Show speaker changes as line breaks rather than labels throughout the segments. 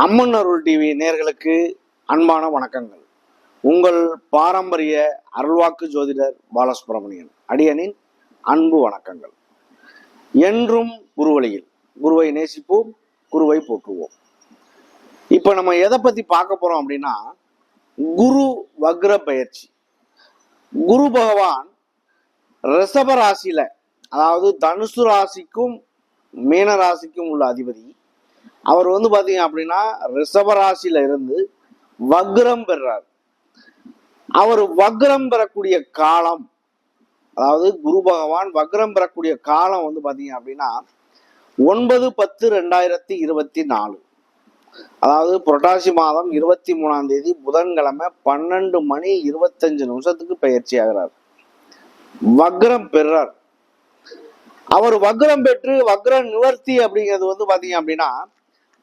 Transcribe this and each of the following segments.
அம்மன் அருள் TV நேர்களுக்கு அன்பான வணக்கங்கள். உங்கள் பாரம்பரிய அருள்வாக்கு ஜோதிடர் பாலசுப்ரமணியன் அடியனின் அன்பு வணக்கங்கள். என்றும் குருவழியில் குருவை நேசிப்போம் குருவை போற்றுவோம். இப்போ நம்ம எதை பத்தி பார்க்க போறோம் அப்படின்னா குரு வக்ர பயிற்சி. குரு பகவான் ரிஷப ராசியில அதாவது தனுசு ராசிக்கும் மீன ராசிக்கும் உள்ள அதிபதி அவர் வந்து பாத்தீங்க அப்படின்னா ரிஷபராசியில இருந்து வக்ரம் பெறார். அவர் வக்ரம் பெறக்கூடிய காலம் அதாவது குரு பகவான் வக்ரம் பெறக்கூடிய காலம் வந்து பாத்தீங்க அப்படின்னா ஒன்பது பத்து ரெண்டாயிரத்தி இருபத்தி நாலு. அதாவது புரட்டாசி மாதம் இருபத்தி மூணாம் தேதி புதன்கிழமை பன்னெண்டு மணி இருபத்தஞ்சு நிமிஷத்துக்கு பயிற்சி ஆகிறார். வக்ரம் பெறார். அவர் வக்ரம் பெற்று வக்ர நிவர்த்தி அப்படிங்கிறது வந்து பாத்தீங்க அப்படின்னா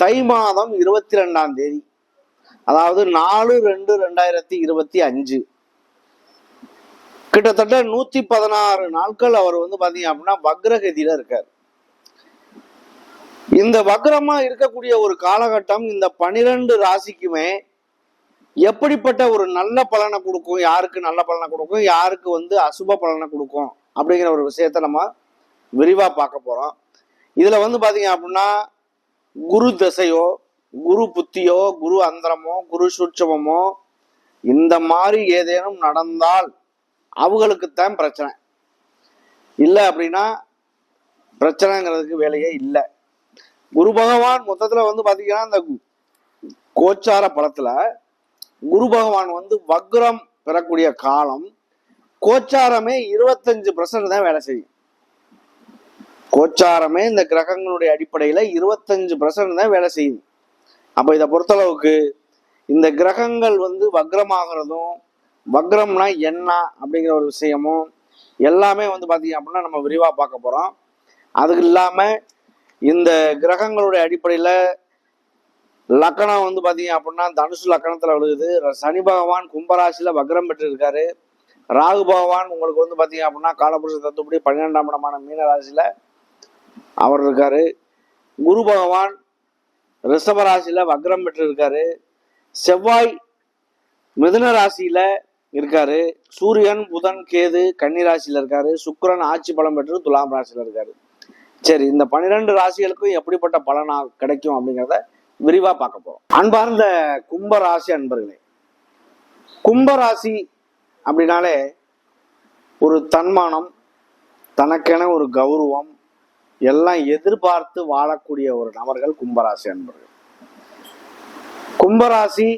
தை மாதம் இருபத்தி ரெண்டாம் தேதி. அதாவது நாலு ரெண்டு ரெண்டாயிரத்தி இருபத்தி அஞ்சு. கிட்டத்தட்ட நூத்தி பதினாறு நாட்கள் அவர் வந்து பாத்தீங்க அப்படின்னா வக்ரகதியில இருக்கார். இந்த வக்ரமா இருக்கக்கூடிய ஒரு காலகட்டம் இந்த பனிரெண்டு ராசிக்குமே எப்படிப்பட்ட ஒரு நல்ல பலனை கொடுக்கும் யாருக்கு நல்ல பலனை கொடுக்கும் யாருக்கு வந்து அசுப பலனை கொடுக்கும் அப்படிங்கிற ஒரு விஷயத்த நம்ம விரிவா பார்க்க போறோம். இதுல வந்து பாத்தீங்க அப்படின்னா குரு திசையோ குரு புத்தியோ குரு அந்தரமோ குரு சூட்சமோ இந்த மாதிரி ஏதேனும் நடந்தால் அவங்களுக்குத்தான் பிரச்சனை. இல்லை அப்படின்னா பிரச்சனைங்கிறதுக்கு வேலையே இல்லை. குரு பகவான் மொத்தத்தில் வந்து பார்த்தீங்கன்னா இந்த கோச்சார படத்தில் குரு பகவான் வந்து வக்ரம் பெறக்கூடிய காலம் கோச்சாரமே இருபத்தஞ்சு பர்சன்ட் தான் வேலை செய்யும். கோச்சாரமே இந்த கிரகங்களுடைய அடிப்படையில் இருபத்தஞ்சு பர்சன்ட் தான் வேலை செய்யுது. அப்போ இதை பொறுத்தளவுக்கு இந்த கிரகங்கள் வந்து வக்ரமாகிறதும் வக்ரம்னா என்ன அப்படிங்கிற ஒரு விஷயமும் எல்லாமே வந்து பார்த்தீங்க அப்படின்னா நம்ம விரிவாக பார்க்க போகிறோம் அதுக்கு இல்லாமல் இந்த கிரகங்களுடைய அடிப்படையில் லக்கணம் வந்து பார்த்தீங்க அப்படின்னா தனுசு லக்கணத்தில் விழுகுது சனி பகவான் கும்பராசியில் வக்ரம் பெற்றிருக்காரு. ராகு பகவான் உங்களுக்கு வந்து பார்த்தீங்க அப்படின்னா காலபுருஷ தத்துப்படி பன்னிரெண்டாம் இடமான மீன ராசியில அவர் இருக்காரு. குரு பகவான் ரிஷபராசியில வக்ரம் பெற்று இருக்காரு செவ்வாய் மிதுன ராசியில இருக்காரு. சூரியன் புதன் கேது கன்னி ராசியில் இருக்காரு. சுக்கிரன் ஆட்சி பலம் பெற்று துலாம் ராசியில இருக்காரு. சரி இந்த பன்னிரெண்டு ராசிகளுக்கும் எப்படிப்பட்ட பலனா கிடைக்கும் அப்படிங்கிறத விரிவா பார்க்க போறோம். அன்பார்ந்த கும்ப ராசி அன்பர்களே கும்ப ராசி அப்படின்னாலே ஒரு தன்மானம் தனக்கென ஒரு கௌரவம் எல்லாம் எதிர்பார்த்து வாழக்கூடிய ஒரு நபர்கள் கும்பராசி அன்பர்கள். கும்பராசி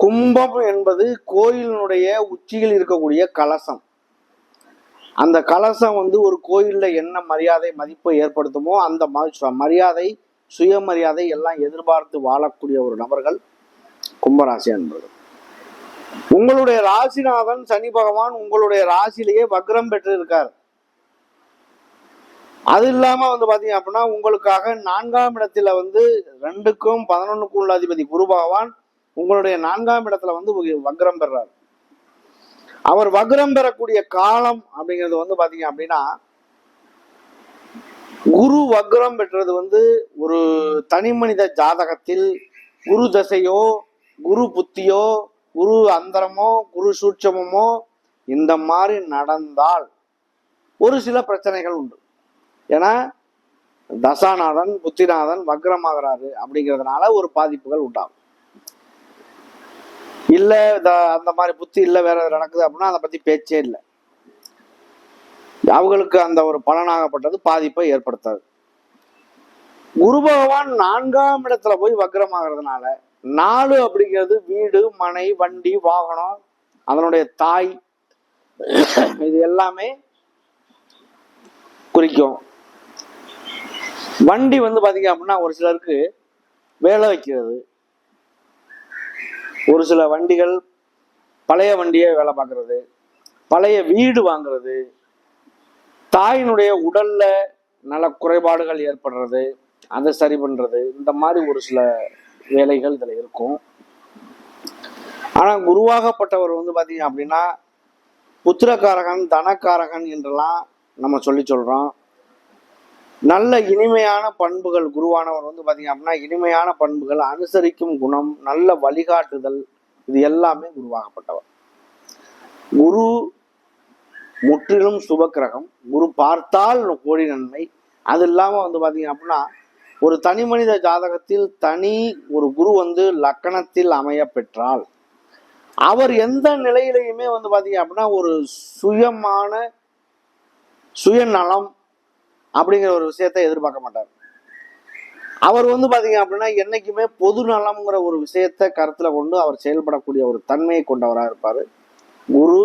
கும்பம் என்பது கோயிலினுடைய உச்சியில் இருக்கக்கூடிய கலசம். அந்த கலசம் வந்து ஒரு கோயிலில் என்ன மரியாதை மதிப்பை ஏற்படுத்துமோ அந்த மரியாதை சுயமரியாதை எல்லாம் எதிர்பார்த்து வாழக்கூடிய ஒரு நபர்கள் கும்பராசி அன்பர்கள். உங்களுடைய ராசிநாதன் சனி பகவான் உங்களுடைய ராசியிலேயே வக்ரம் பெற்று இருக்கார் அது இல்லாம வந்து பாத்தீங்க அப்படின்னா உங்களுக்காக நான்காம் இடத்துல வந்து ரெண்டுக்கும் பதினொன்னுக்கும் உள்ள அதிபதி குரு பகவான் உங்களுடைய நான்காம் இடத்துல வந்து வக்ரம் பெறார். அவர் வக்ரம் பெறக்கூடிய காலம் அப்படிங்கிறது வந்து பாத்தீங்க அப்படின்னா குரு வக்ரம் பெற்றது வந்து ஒரு தனி மனித ஜாதகத்தில் குரு தசையோ குரு புத்தியோ குரு அந்தரமோ குரு சூட்சமோ இந்த மாதிரி நடந்தால் ஒரு சில பிரச்சனைகள் உண்டு. ஏன்னா தசாநாதன் புத்திநாதன் வக்ரமாகிறாரு அப்படிங்கிறதுனால ஒரு பாதிப்புகள் உண்டாகும். இல்லை த- அந்த மாதிரி புத்தி இல்லை வேற நடக்குது அப்படின்னா அதை பத்தி பேச்சே இல்லை. அவங்களுக்கு அந்த ஒரு பலனாகப்பட்டது பாதிப்பை ஏற்படுத்தாது. குரு பகவான் நான்காம் இடத்துல போய் வக்ரமாகிறதுனால நாலு அப்படிங்கிறது வீடு மனை வண்டி வாகனம் அதனுடைய தாய் இது எல்லாமே குறிக்கும். வண்டி வந்து பாத்தீங்க அப்படின்னா ஒரு சிலருக்கு வேலை வைக்கிறது. ஒரு சில வண்டிகள் பழைய வண்டியை வேலை பார்க்கறது பழைய வீடு வாங்குறது. தாயினுடைய உடல்ல நல குறைபாடுகள் ஏற்படுறது. அதை சரி பண்றது. இந்த மாதிரி ஒரு சில வேலைகள் இதில் இருக்கும். ஆனா குருவாகப்பட்டவர் வந்து பாத்தீங்க அப்படின்னா புத்திரக்காரகன் தனக்காரகன் என்றெல்லாம் நம்ம சொல்லி சொல்றோம். நல்ல இனிமையான பண்புகள் குருவானவர் வந்து பாத்தீங்க அப்படின்னா இனிமையான பண்புகள் அனுசரிக்கும் குணம் நல்ல வழிகாட்டுதல் இது எல்லாமே குருவாகப்பட்டவர் குரு முற்றிலும் சுபக்கிரகம். குரு பார்த்தால் கோடி நன்மை. அது இல்லாம வந்து பாத்தீங்க அப்படின்னா ஒரு தனி மனித ஜாதகத்தில் தனி ஒரு குரு வந்து லக்கணத்தில் அமைய பெற்றால் அவர் எந்த நிலையிலையுமே வந்து பாத்தீங்க அப்படின்னா ஒரு சுயமான சுயநலம் அப்படிங்கிற ஒரு விஷயத்த எதிர்பார்க்க மாட்டார். அவர் வந்து பாத்தீங்க அப்படின்னா என்னைக்குமே பொது நலம்ங்கிற ஒரு விஷயத்தை கருத்துல கொண்டு அவர் செயல்படக்கூடிய ஒரு தன்மையை கொண்டவராக இருப்பார். குரு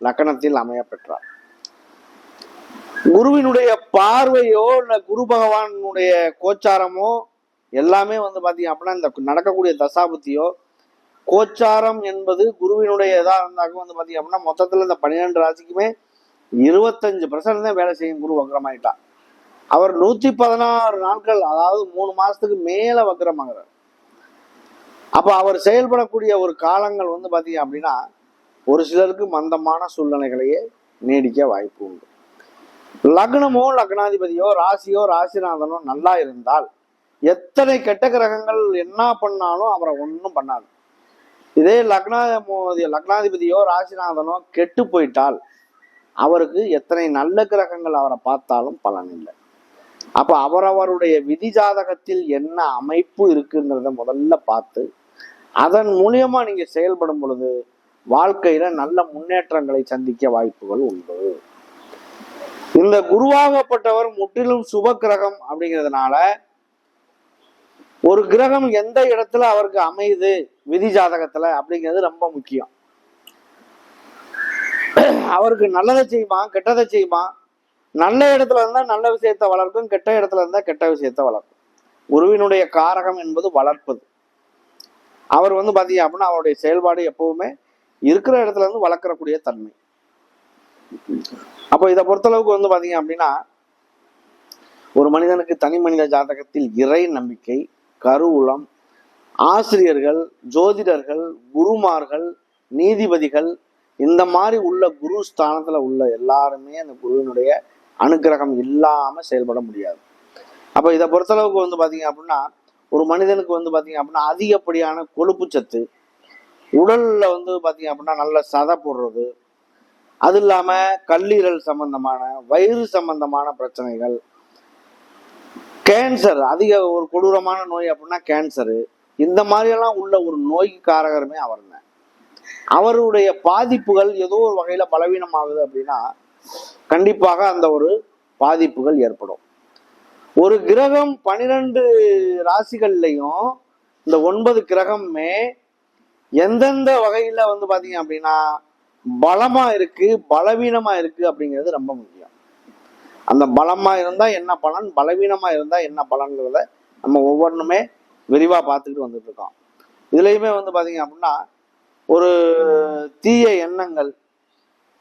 லக்கணத்தில் அமைய பெற்றார். குருவினுடைய பார்வையோ இல்ல குரு பகவானுடைய கோச்சாரமோ எல்லாமே வந்து பாத்தீங்க அப்படின்னா இந்த நடக்கக்கூடிய தசாபுத்தியோ கோச்சாரம் என்பது குருவினுடைய இதாக இருந்தாக்கும் வந்து பாத்தீங்க அப்படின்னா மொத்தத்துல இந்த பன்னிரெண்டு ராசிக்குமே இருபத்தஞ்சு பர்சன்ட் தான் வேலை செய்யும் குரு வக்ரமாயிட்டா அவர் நூத்தி பதினாறு நாட்கள் அதாவது மூணு மாசத்துக்கு மேல வக்ரமாகிறார் அப்ப அவர் செயல்படக்கூடிய ஒரு காலங்கள் வந்து பாத்தீங்க அப்படின்னா ஒரு சிலருக்கு மந்தமான சூழ்நிலைகளையே நீடிக்க வாய்ப்பு உண்டு. லக்னமோ லக்னாதிபதியோ ராசியோ ராசிநாதனோ நல்லா இருந்தால் எத்தனை கெட்ட கிரகங்கள் என்ன பண்ணாலும் அவரை ஒன்றும் பண்ணாது. இதே லக்னா லக்னாதிபதியோ ராசிநாதனோ கெட்டு போயிட்டால் அவருக்கு எத்தனை நல்ல கிரகங்கள் அவரை பார்த்தாலும் பலன் இல்லை. அப்போ அவரவருடைய விதி ஜாதகத்தில் என்ன அமைப்பு இருக்குங்கிறத முதல்ல பார்த்து அதன் மூலியமா நீங்க செயல்படும் பொழுது வாழ்க்கையில நல்ல முன்னேற்றங்களை சந்திக்க வாய்ப்புகள் உண்டு. இந்த குருவாகப்பட்டவர் முற்றிலும் சுப கிரகம் அப்படிங்கிறதுனால ஒரு கிரகம் எந்த இடத்துல அவருக்கு அமையுது விதி ஜாதகத்துல அப்படிங்கிறது ரொம்ப முக்கியம். அவருக்கு நல்லதை செய்யுமா கெட்டதை செய்யுமா நல்ல இடத்துல இருந்தா நல்ல விஷயத்த வளர்க்கும் கெட்ட இடத்துல இருந்தா கெட்ட விஷயத்தை வளர்க்கும். குருவினுடைய காரகம் என்பது வளர்ப்பது அவர் வந்து பார்த்தீங்க அப்படின்னா அவருடைய செயல்பாடு எப்பவுமே இருக்கிற இடத்துல இருந்து வளர்க்கறக்கூடிய தன்மை. அப்போ இதை பொறுத்தளவுக்கு வந்து பார்த்தீங்க அப்படின்னா ஒரு மனிதனுக்கு தனி மனித ஜாதகத்தில் இறை நம்பிக்கை கருவூலம் ஆசிரியர்கள் ஜோதிடர்கள் குருமார்கள் நீதிபதிகள் இந்த மாதிரி உள்ள குரு ஸ்தானத்துல உள்ள எல்லாருமே அந்த குருவினுடைய அனுக்கிரகம் இல்லாமல் செயல்பட முடியாது. அப்போ இதை பொறுத்தளவுக்கு வந்து பார்த்தீங்க அப்படின்னா ஒரு மனிதனுக்கு வந்து பார்த்தீங்க அப்படின்னா அதிகப்படியான கொழுப்பு சத்து உடல்ல வந்து பார்த்தீங்க அப்படின்னா நல்ல சதை போடுறது அது இல்லாம கல்லீரல் சம்பந்தமான வயிறு சம்பந்தமான பிரச்சனைகள் கேன்சர் அதிக ஒரு கொடூரமான நோய் அப்படின்னா கேன்சரு இந்த மாதிரியெல்லாம் உள்ள ஒரு நோய்க்கு காரகருமே அவர் தான் அவருடைய பாதிப்புகள் ஏதோ ஒரு வகையில் பலவீனமாகுது அப்படின்னா கண்டிப்பாக அந்த ஒரு பாதிப்புகள் ஏற்படும். ஒரு கிரகம் பனிரெண்டு ராசிகள்லையும் இந்த ஒன்பது கிரகமுமே எந்தெந்த வகையில வந்து பாத்தீங்க அப்படின்னா பலமா இருக்கு பலவீனமா இருக்கு அப்படிங்கிறது ரொம்ப முக்கியம். அந்த பலமா இருந்தா என்ன பலன் பலவீனமா இருந்தா என்ன பலன்கிறத நம்ம ஒவ்வொன்றுமே விரிவா பார்த்துக்கிட்டு வந்துட்டு இருக்கோம். இதுலயுமே வந்து பாத்தீங்க அப்படின்னா ஒரு தீய எண்ணங்கள்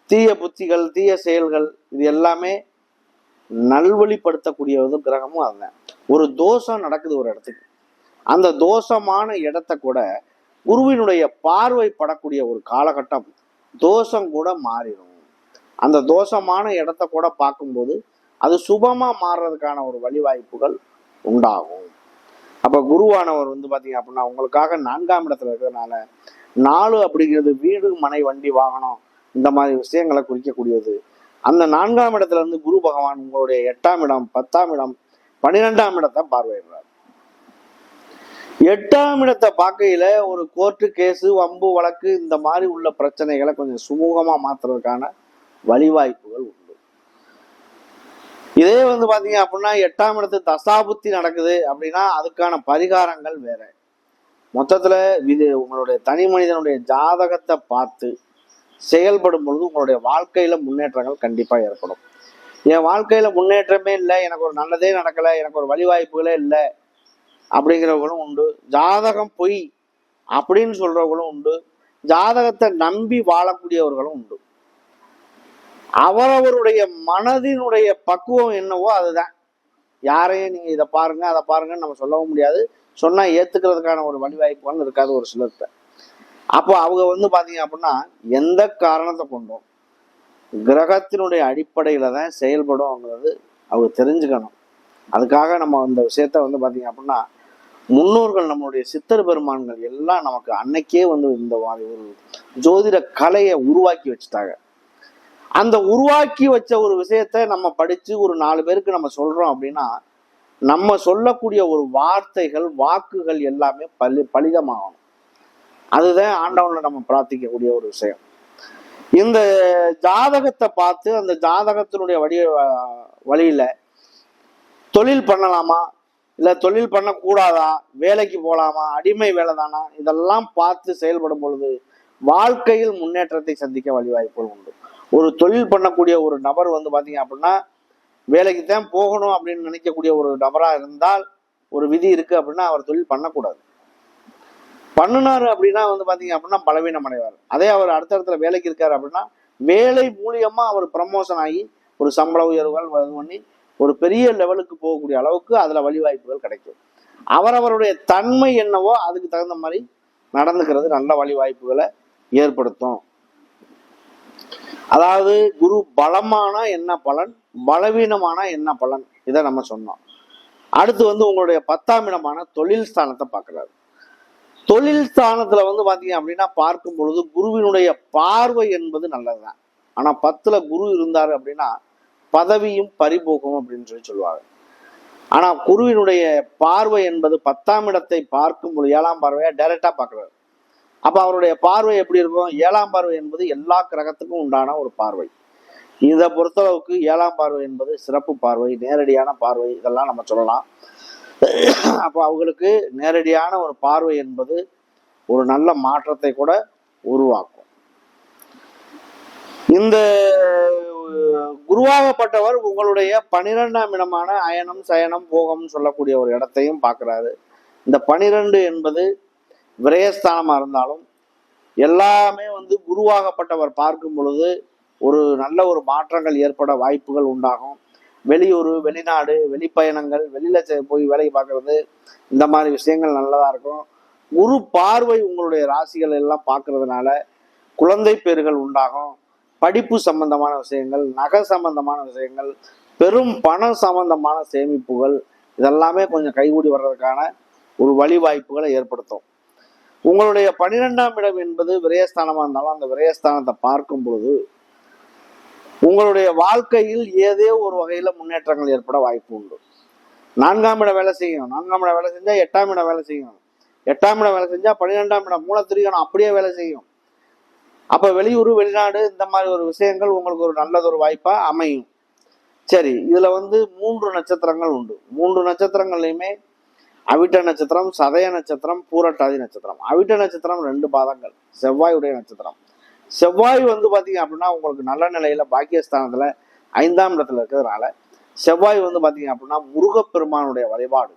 தீய புத்திகள் தீய செயல்கள் இது எல்லாமே நல்வழிப்படுத்தக்கூடிய ஒரு கிரகமும் அதுதான். ஒரு தோஷம் நடக்குது ஒரு இடத்துக்கு. அந்த தோஷமான இடத்த கூட குருவினுடைய பார்வை படக்கூடிய ஒரு காலகட்டம் தோஷம் கூட மாறிடும். அந்த தோஷமான இடத்த கூட பார்க்கும்போது அது சுபமா மாறுறதுக்கான ஒரு வழிவாய்ப்புகள் உண்டாகும். அப்ப குருவானவர் வந்து பாத்தீங்க அப்படின்னா உங்களுக்காக நான்காம் இடத்துல இருக்கிறதுனால நாலு அப்படிங்கிறது வீடு மனை வண்டி வாகனம் இந்த மாதிரி விஷயங்களை குறிக்கக்கூடியது. அந்த நான்காம் இடத்துல இருந்து குரு பகவான் உங்களுடைய எட்டாம் இடம் பத்தாம் இடம் பன்னிரெண்டாம் இடத்தை பார்வையிடுறார். எட்டாம் இடத்தை பார்க்கையில ஒரு கோர்ட்டு கேஸு வம்பு வழக்கு இந்த மாதிரி உள்ள பிரச்சனைகளை கொஞ்சம் சுமூகமா மாத்துறதுக்கான வழிவாய்ப்புகள் உண்டு. இதே வந்து பாத்தீங்க அப்படின்னா எட்டாம் இடத்து தசாபுத்தி நடக்குது அப்படின்னா அதுக்கான பரிகாரங்கள் வேற. மொத்தத்துல இது உங்களுடைய தனி மனிதனுடைய ஜாதகத்தை பார்த்து செயல்படும் பொழுது உங்களுடைய வாழ்க்கையில முன்னேற்றங்கள் கண்டிப்பா ஏற்படும். என் வாழ்க்கையில முன்னேற்றமே இல்லை எனக்கு ஒரு நல்லதே நடக்கல எனக்கு ஒரு வழிவாய்ப்புகளே இல்லை அப்படிங்கிறவங்களும் உண்டு. ஜாதகம் பொய் அப்படின்னு சொல்றவங்களும் உண்டு. ஜாதகத்தை நம்பி வாழக்கூடியவர்களும் உண்டு. அவரவருடைய மனதினுடைய பக்குவம் என்னவோ அதுதான். யாரையும் நீங்க இதை பாருங்க அதை பாருங்கன்னு நம்ம சொல்லவும் முடியாது. சொன்னா ஏத்துக்கிறதுக்கான ஒரு வழிவாய்ப்புகள் இருக்காது ஒரு சிலர்கிட்ட. அப்போ அவங்க வந்து பார்த்தீங்க அப்படின்னா எந்த காரணத்தை கொண்டும் கிரகத்தினுடைய அடிப்படையில் தான் செயல்படும் அவங்கிறது அவங்க தெரிஞ்சுக்கணும். அதுக்காக நம்ம அந்த விஷயத்த வந்து பார்த்தீங்க அப்படின்னா முன்னோர்கள் நம்மளுடைய சித்தர் பெருமான்கள் எல்லாம் நமக்கு அன்னைக்கே வந்து இந்த மாதிரி ஒரு ஜோதிட கலையை உருவாக்கி வச்சுட்டாங்க. அந்த உருவாக்கி வச்ச ஒரு விஷயத்த நம்ம படித்து ஒரு நாலு பேருக்கு நம்ம சொல்கிறோம் அப்படின்னா நம்ம சொல்லக்கூடிய ஒரு வார்த்தைகள் வாக்குகள் எல்லாமே பலி பலிதமாகணும். அதுதான் ஆண்டவனை நம்ம பிரார்த்திக்கக்கூடிய ஒரு விஷயம். இந்த ஜாதகத்தை பார்த்து அந்த ஜாதகத்தினுடைய வழி வழியில தொழில் பண்ணலாமா? இல்லை தொழில் பண்ணக்கூடாதா? வேலைக்கு போகலாமா அடிமை வேலை தானா? இதெல்லாம் பார்த்து செயல்படும் பொழுது வாழ்க்கையில் முன்னேற்றத்தை சந்திக்க வழிவாய்ப்புகள் உண்டு. ஒரு தொழில் பண்ணக்கூடிய ஒரு நபர் வந்து பார்த்தீங்க அப்படின்னா வேலைக்கு தான் போகணும் அப்படின்னு நினைக்கக்கூடிய ஒரு நபராக இருந்தால் ஒரு விதி இருக்குது அப்படின்னா அவர் தொழில் பண்ணக்கூடாது. பண்ணுனாரு அப்படின்னா வந்து பாத்தீங்க அப்படின்னா பலவீனம் அடைவார். அதே அவர் அடுத்த இடத்துல வேலைக்கு இருக்காரு அப்படின்னா வேலை மூலியமா அவர் ப்ரமோஷன் ஆகி ஒரு சம்பள உயர்வுகள் பண்ணி ஒரு பெரிய லெவலுக்கு போகக்கூடிய அளவுக்கு அதுல வழிவாய்ப்புகள் கிடைக்கும். அவரவருடைய தன்மை என்னவோ அதுக்கு தகுந்த மாதிரி நடந்துக்கிறது நல்ல வழிவாய்ப்புகளை ஏற்படுத்தும். அதாவது குரு பலமானா என்ன பலன்? பலவீனமானா என்ன பலன்? இதை நம்ம சொன்னோம். அடுத்து வந்து உங்களுடைய பத்தாம் இடமான தொழில் ஸ்தானத்தை பார்க்குறாரு. தொழில் ஸ்தானத்துல வந்து பாத்தீங்க அப்படின்னா பார்க்கும் பொழுது குருவினுடைய பார்வை என்பது நல்லதுதான். ஆனா பத்துல குரு இருந்தாரு அப்படின்னா பதவியும் பறிபோகும் அப்படின்னு சொல்லி சொல்லுவாங்க. ஆனா குருவினுடைய பார்வை என்பது பத்தாம் இடத்தை பார்க்கும் பொழுது ஏழாம் பார்வையா? டைரக்டா பாக்குறாரு அப்ப அவருடைய பார்வை எப்படி இருக்கும்? ஏழாம் பார்வை என்பது எல்லா கிரகத்துக்கும் உண்டான ஒரு பார்வை. இதை பொறுத்தளவுக்கு ஏழாம் பார்வை என்பது சிறப்பு பார்வை நேரடியான பார்வை இதெல்லாம் நம்ம சொல்லலாம். அப்போ அவங்களுக்கு நேரடியான ஒரு பார்வை என்பது ஒரு நல்ல மாற்றத்தை கூட உருவாக்கும். இந்த குருவாகப்பட்டவர் உங்களுடைய பனிரெண்டாம் இடமான அயனம் சயனம் போகம் சொல்லக்கூடிய ஒரு இடத்தையும் பார்க்குறாரு. இந்த பனிரெண்டு என்பது விரயஸ்தானமாக இருந்தாலும் எல்லாமே வந்து குருவாகப்பட்டவர் பார்க்கும் பொழுது ஒரு நல்ல ஒரு மாற்றங்கள் ஏற்பட வாய்ப்புகள் உண்டாகும். வெளியூர் வெளிநாடு வெளிப்பயணங்கள் வெளியில செ- போய் வேலைக்கு பார்க்கறது இந்த மாதிரி விஷயங்கள் நல்லதா இருக்கும். குரு பார்வை உங்களுடைய ராசிகள் எல்லாம் பார்க்கறதுனால குழந்தை பேர்கள் உண்டாகும். படிப்பு சம்பந்தமான விஷயங்கள் நகை சம்பந்தமான விஷயங்கள் பெரும் பணம் சம்பந்தமான சேமிப்புகள் இதெல்லாமே கொஞ்சம் கைகூடி வர்றதுக்கான ஒரு வழிவாய்ப்புகளை ஏற்படுத்தும். உங்களுடைய பன்னிரெண்டாம் இடம் என்பது விரயஸ்தானமாக இருந்தாலும் அந்த விரயஸ்தானத்தை பார்க்கும் பொழுது உங்களுடைய வாழ்க்கையில் ஏதோ ஒரு வகையில முன்னேற்றங்கள் ஏற்பட வாய்ப்பு உண்டு. நான்காம் இடம் வேலை செய்யும் நான்காம் இடம் வேலை செஞ்சா எட்டாம் இடம் வேலை செய்யும் எட்டாம் இடம் வேலை செஞ்சா பன்னிரெண்டாம் இடம் மூல அப்படியே வேலை செய்யும். அப்ப வெளியூர் வெளிநாடு இந்த மாதிரி ஒரு விஷயங்கள் உங்களுக்கு ஒரு நல்லதொரு வாய்ப்பா அமையும். சரி இதுல வந்து மூன்று நட்சத்திரங்கள் உண்டு. மூன்று நட்சத்திரங்கள்லையுமே அவிட்ட நட்சத்திரம் சதய நட்சத்திரம் பூரட்டாதி நட்சத்திரம். அவிட்ட நட்சத்திரம் ரெண்டு பாதங்கள். செவ்வாயுடைய நட்சத்திரம். செவ்வாய் வந்து பார்த்தீங்க அப்படின்னா உங்களுக்கு நல்ல நிலையில பாக்கியஸ்தானத்துல ஐந்தாம் இடத்துல இருக்கிறதுனால செவ்வாய் வந்து பார்த்தீங்க அப்படின்னா முருகப்பெருமானுடைய வழிபாடு.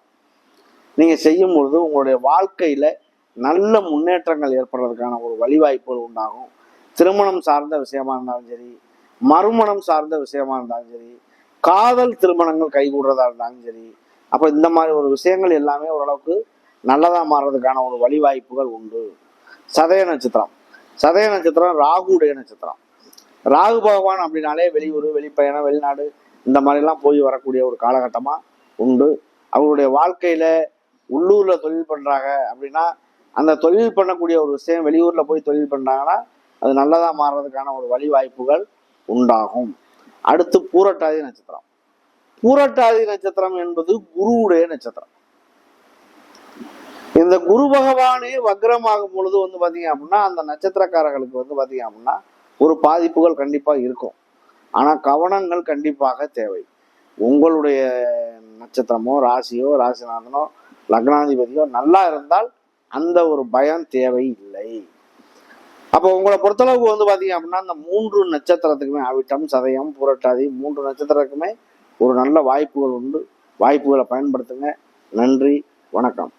நீங்கள் செய்யும் பொழுது உங்களுடைய வாழ்க்கையில நல்ல முன்னேற்றங்கள் ஏற்படுறதுக்கான ஒரு வழிவாய்ப்புகள் உண்டாகும். திருமணம் சார்ந்த விஷயமா இருந்தாலும் சரி மறுமணம் சார்ந்த விஷயமா இருந்தாலும் சரி காதல் திருமணங்கள் கைகூடுறதா இருந்தாலும் சரி அப்போ இந்த மாதிரி ஒரு விஷயங்கள் எல்லாமே ஓரளவுக்கு நல்லதா மாறுறதுக்கான ஒரு வழிவாய்ப்புகள் உண்டு. சதய நட்சத்திரம். சதய நட்சத்திரம் ராகுடைய நட்சத்திரம். ராகு பகவான் அப்படின்னாலே வெளியூர் வெளிப்பயணம் வெளிநாடு இந்த மாதிரிலாம் போய் வரக்கூடிய ஒரு காலகட்டமா உண்டு. அவங்களுடைய வாழ்க்கையில உள்ளூர்ல தொழில் பண்றாங்க அப்படின்னா அந்த தொழில் பண்ணக்கூடிய ஒரு விஷயம் வெளியூர்ல போய் தொழில் பண்றாங்கன்னா அது நல்லதா மாறுறதுக்கான ஒரு வழிவாய்ப்புகள் உண்டாகும். அடுத்து பூரட்டாதி நட்சத்திரம். பூரட்டாதி நட்சத்திரம் என்பது குருவுடைய நட்சத்திரம். இந்த குரு பகவானே வக்ரமாகும் பொழுது வந்து பார்த்தீங்க அப்படின்னா அந்த நட்சத்திரக்காரர்களுக்கு வந்து பார்த்தீங்க அப்படின்னா ஒரு பாதிப்புகள் கண்டிப்பாக இருக்கும். ஆனால் கவனங்கள் கண்டிப்பாக தேவை. உங்களுடைய நட்சத்திரமோ ராசியோ ராசிநாதனோ லக்னாதிபதியோ நல்லா இருந்தால் அந்த ஒரு பயம் தேவை இல்லை அப்போ உங்களை பொறுத்தளவுக்கு வந்து பார்த்தீங்க அப்படின்னா அந்த மூன்று நட்சத்திரத்துக்குமே அவிட்டம் சதயம் புரட்டாதி மூன்று நட்சத்திரத்துக்குமே ஒரு நல்ல வாய்ப்புகள் உண்டு. வாய்ப்புகளை பயன்படுத்துங்க. நன்றி வணக்கம்.